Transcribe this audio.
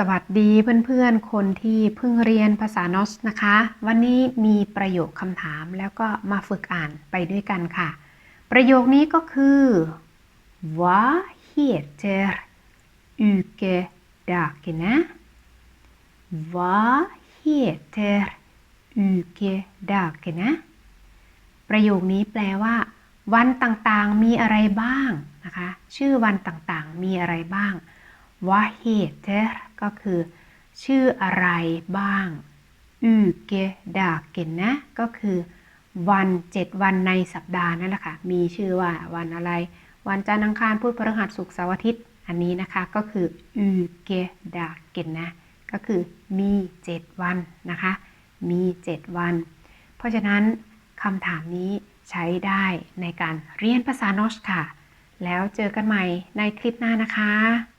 สวัสดีเพื่อนๆ คนที่เพิ่งเรียนภาษานอสนะคะ วันนี้มีประโยคคำถามแล้วก็มาฝึกอ่านไปด้วยกันค่ะ ประโยคนี้ก็คือ Vad heter ukedagene Vad heter ukedagene ประโยคนี้แปลว่า วันต่างๆมีอะไรบ้างนะคะ ชื่อวันต่างๆมีอะไรบ้างว่า heter ก็คือ ชื่ออะไรบ้าง uke dagen นนะ ก็คือ วัน7วันในสัปดาห์นั่นแหละค่ะ มีชื่อว่าวันอะไร วันจันทร์อังคารพุธพฤหัสศุกร์เสาร์อาทิตย์ อันนี้นะคะก็คือ uke dagen นนะ ก็คือมี7วันนะคะ มี7วัน เพราะฉะนั้นคำถามนี้ใช้ได้ในการเรียนภาษานอชค่ะ แล้วเจอกันใหม่ในคลิปหน้านะคะ